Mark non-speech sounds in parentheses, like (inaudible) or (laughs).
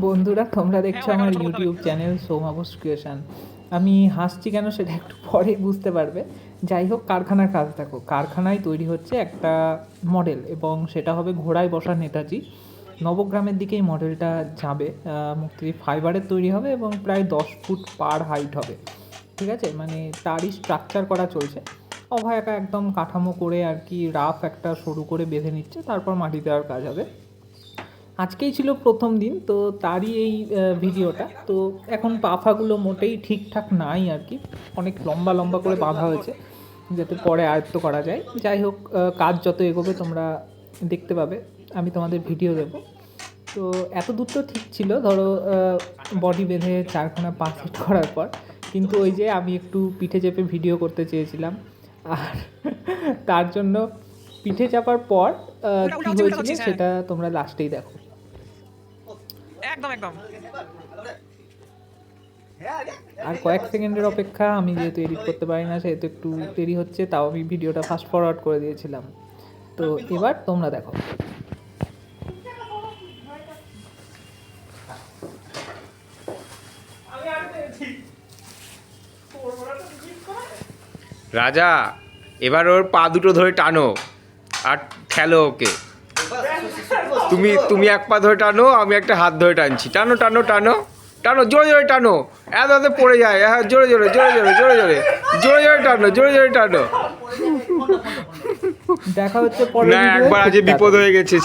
বন্ধুরা তোমরা দেখছ আমার ইউটিউব চ্যানেল সোমাবস ক্রিয়েশন আমি হাসছি কেন সেটা একটু পরে বুঝতে পারবে। যাই হোক কারখানার কাজ দেখো। কারখানায় তৈরি হচ্ছে একটা মডেল এবং সেটা হবে ঘোড়ায় বসা নেতাজি। নবগ্রামের দিকে এই মডেলটা যাবে। মুক্তি ফাইবারের তৈরি হবে এবং প্রায় দশ ফুট পার হাইট হবে। ঠিক আছে? মানে তারই স্ট্রাকচার করা চলছে। অভয়াকা একদম কাঠামো করে আর কি রাফ একটা সরু করে বেঁধে নিচ্ছে। তারপর মাটি দেওয়ার কাজ হবে। আজকেই ছিল প্রথম দিন, তো তারই এই ভিডিওটা। তো এখন পাফাগুলো মোটেই ঠিকঠাক নাই আর কি। অনেক লম্বা লম্বা করে বাঁধা হয়েছে, যাতে পরে আয়ত্ত করা যায়। যাই হোক কাজ যত এগোবে তোমরা দেখতে পাবে, আমি তোমাদের ভিডিও দেবো। তো এত দূর তো ঠিক ছিল, ধরো বডি বেঁধে চারখানা পা সেট করার পর। কিন্তু ওই যে আমি একটু পিঠে চেপে ভিডিও করতে চেয়েছিলাম। আর (laughs) তার জন্য পিঠে চাপার পর কি হয়েছিল হ্যাঁ। সেটা তোমরা লাস্টেই দেখো। একদম একদম। আর কয়েক সেকেন্ডের অপেক্ষা আমি যেহেতু এডিট করতে পারি না সেহেতু একটু দেরি হচ্ছে তাও আমি ভিডিওটা ফাস্ট ফরওয়ার্ড করে দিয়েছিলাম। তো এবার তোমরা দেখো। রাজা এবার ওর পা দুটো ধরে টানো। আর ঠেলো ওকে। তুমি তুমি এক পা ধরে টানো আমি একটা হাত ধরে টানছি। টানো টানো টানো টানো জোরে জোরে টানো। এত এত পড়ে যায় হ্যাঁ জোরে জোরে জোরে জোরে জোরে জোরে জোরে জোরে টানো জোরে জোরে টানো। দেখা হচ্ছে না একবার আজ বিপদ হয়ে গেছে